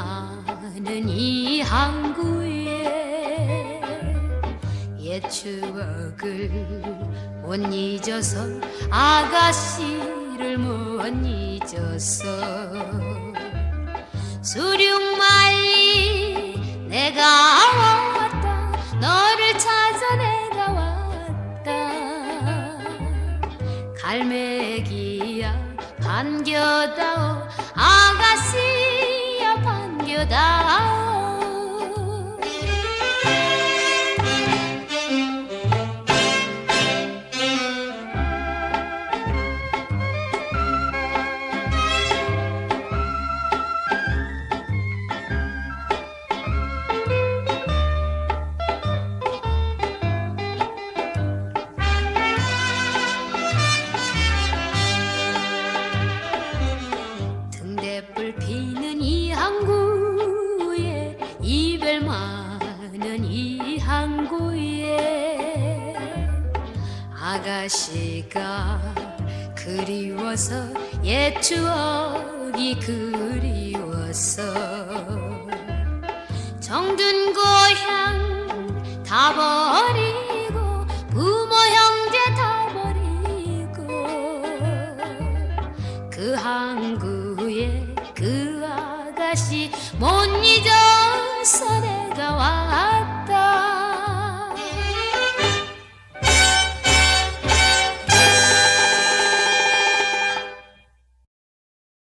많은 이 항구에 옛 추억을 못 잊어서 아가씨를 못 잊어서 수륙말리 내가 왔다 너를 찾아 내가 왔다. 갈매기야 반겨다오 아가씨. 야반 많은 이 항구에 아가씨가 그리워서 옛 추억이 그리워서 정든 고향 다 버리고 부모 형제 다 버리고 그 항구에 그 아가씨 못 잊어 sarega wa ar